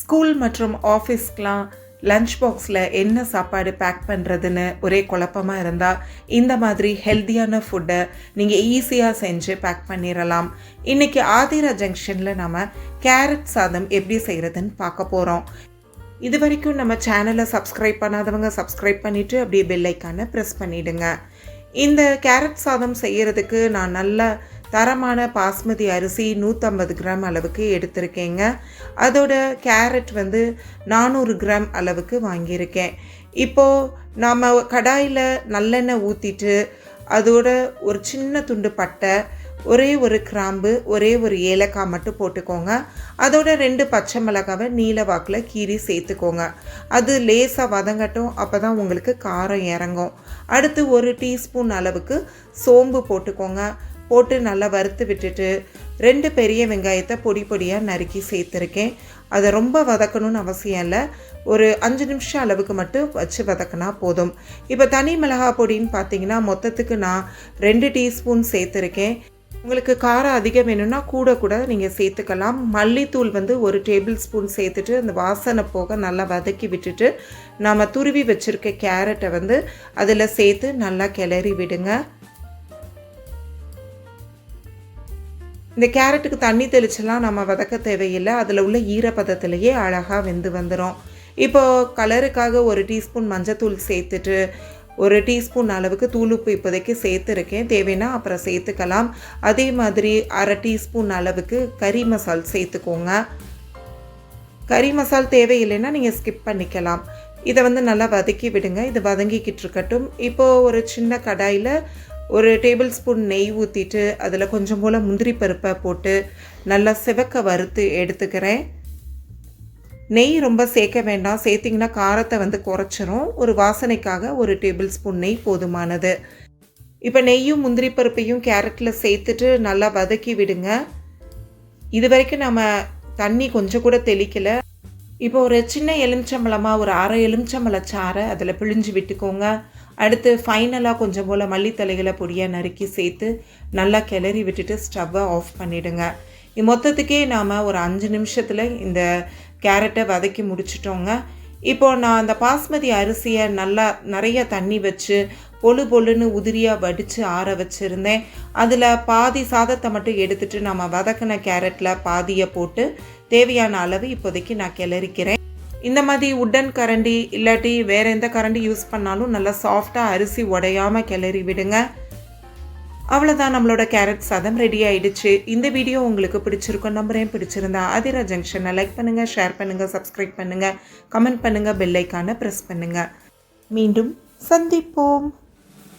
School மற்றும் ஆஃபீஸ்க்கெலாம் lunch பாக்ஸில் என்ன சாப்பாடு பேக் பண்ணுறதுன்னு ஒரே குழப்பமாக இருந்தால் இந்த மாதிரி ஹெல்த்தியான ஃபுட்டை நீங்கள் ஈஸியாக செஞ்சு பேக் பண்ணிடலாம். இன்றைக்கி ஆதிரா ஜங்ஷனில் நம்ம கேரட் சாதம் எப்படி செய்கிறதுன்னு பார்க்க போகிறோம் இது வரைக்கும் நம்ம சேனலை சப்ஸ்கிரைப் பண்ணாதவங்க சப்ஸ்கிரைப் பண்ணிவிட்டு அப்படியே பெல்லைக்கான ப்ரெஸ் பண்ணிவிடுங்க இந்த கேரட் சாதம் செய்கிறதுக்கு நான் நல்லா தரமான பாஸ்மதி அரிசி நூற்றம்பது கிராம் அளவுக்கு எடுத்திருக்கேங்க. அதோட கேரட் வந்து நானூறு கிராம் அளவுக்கு வாங்கியிருக்கேன். இப்போது நாம் கடாயில் நல்லெண்ணெய் ஊற்றிட்டு அதோட ஒரு சின்ன துண்டு பட்டை ஒரே ஒரு கிராம்பு ஒரே ஒரு ஏலக்காய் மட்டும் போட்டுக்கோங்க. அதோட ரெண்டு பச்சை மிளகாவை நீல வாக்கில் கீறி சேர்த்துக்கோங்க. அது லேசாக வதங்கட்டும் அப்போ தான் உங்களுக்கு காரம் இறங்கும். அடுத்து ஒரு டீஸ்பூன் அளவுக்கு சோம்பு போட்டுக்கோங்க. போட்டு நல்லா வறுத்து விட்டுட்டு ரெண்டு பெரிய வெங்காயத்தை பொடி பொடியாக நறுக்கி சேர்த்துருக்கேன். அதை ரொம்ப வதக்கணும்னு அவசியம் இல்லை. ஒரு அஞ்சு நிமிஷம் அளவுக்கு மட்டும் வச்சு வதக்கினா போதும். இப்போ தனி மிளகா பொடின்னு பார்த்தீங்கன்னா மொத்தத்துக்கு நான் ரெண்டு டீஸ்பூன் சேர்த்துருக்கேன். உங்களுக்கு காரம் அதிகம் வேணும்னா கூட கூட நீங்கள் சேர்த்துக்கலாம். மல்லித்தூள் வந்து ஒரு டேபிள் ஸ்பூன் சேர்த்துட்டு அந்த வாசனை போக நல்லா வதக்கி விட்டுட்டு நாம் துருவி வச்சுருக்க கேரட்டை வந்து அதில் சேர்த்து நல்லா கிளறி விடுங்க. இந்த கேரட்டுக்கு தண்ணி தெளிச்செல்லாம் நம்ம வதக்க தேவையில்லை. அதில் உள்ள ஈரப்பதத்திலேயே அழகாக வெந்து வந்துடும் இப்போது கலருக்காக ஒரு டீஸ்பூன் மஞ்சத்தூள் சேர்த்துட்டு ஒரு டீஸ்பூன் அளவுக்கு தூளுப்பு இப்போதைக்கு சேர்த்துருக்கேன். தேவைன்னா அப்புறம் சேர்த்துக்கலாம். அதே மாதிரி அரை டீஸ்பூன் அளவுக்கு கறி மசால் சேர்த்துக்கோங்க. கறி மசால் தேவையில்லைன்னா நீங்கள் ஸ்கிப் பண்ணிக்கலாம். இதை வந்து நல்லா வதக்கி விடுங்க. இது வதங்கிக்கிட்டு இருக்கட்டும். இப்போது ஒரு சின்ன கடாயில் ஒரு டேபிள் ஸ்பூன் நெய் ஊற்றிட்டு அதில் கொஞ்சம் போல் முந்திரி பருப்பை போட்டு நல்லா சிவக்க வறுத்து எடுத்துக்கிறேன். நெய் ரொம்ப சேர்க்க வேண்டாம். சேர்த்திங்கன்னா காரத்தை வந்து குறைச்சிரும். ஒரு வாசனைக்காக ஒரு டேபிள் ஸ்பூன் நெய் போதுமானது. இப்போ நெய்யும் முந்திரி பருப்பையும் கேரட்டில் சேர்த்துட்டு நல்லா வதக்கி விடுங்க. இது வரைக்கும் நம்ம தண்ணி கொஞ்சம் கூட தெளிக்கலை. இப்போ ஒரு சின்ன எலுமிச்சம்பழமாக ஒரு அரை எலுமிச்சம்பழச்சாரை அதில் பிழிஞ்சு விட்டுக்கோங்க. அடுத்து ஃபைனலாக கொஞ்சம் போல் மல்லித்தலைகளை பொடியாக நறுக்கி சேர்த்து நல்லா கிளறி விட்டுட்டு ஸ்டவ்வை ஆஃப் பண்ணிவிடுங்க மொத்தத்துக்கே நாம் ஒரு அஞ்சு நிமிஷத்தில் இந்த கேரட்டை வதக்கி முடிச்சிட்டோங்க. இப்போ நான் அந்த பாஸ்மதி அரிசியை நல்லா நிறைய தண்ணி வச்சு பொழு பொழுன்னு உதிரியாக வடித்து ஆற வச்சுருந்தேன். அதில் பாதி சாதத்தை மட்டும் எடுத்துகிட்டு நம்ம வதக்கின கேரட்டில் பாதியை போட்டு தேவையான அளவு இப்போதைக்கு நான் கிளறிக்கிறேன். இந்த மாதிரி உட்டன் கரண்டி இல்லாட்டி வேறு எந்த கரண்டி யூஸ் பண்ணாலும் நல்லா சாஃப்டாக அரிசி உடையாமல் கிளறி விடுங்க. அவ்வளோதான் நம்மளோட கேரட் சாதம் ரெடி ஆயிடுச்சு. இந்த வீடியோ உங்களுக்கு பிடிச்சிருக்கும் நம்பரையும் பிடிச்சிருந்தா அதிரா ஜங்ஷனை லைக் பண்ணுங்கள் ஷேர் பண்ணுங்கள் சப்ஸ்கிரைப் பண்ணுங்கள் கமெண்ட் பண்ணுங்கள் பெல்லைக்கான ப்ரெஸ் பண்ணுங்கள் மீண்டும் சந்திப்போம்.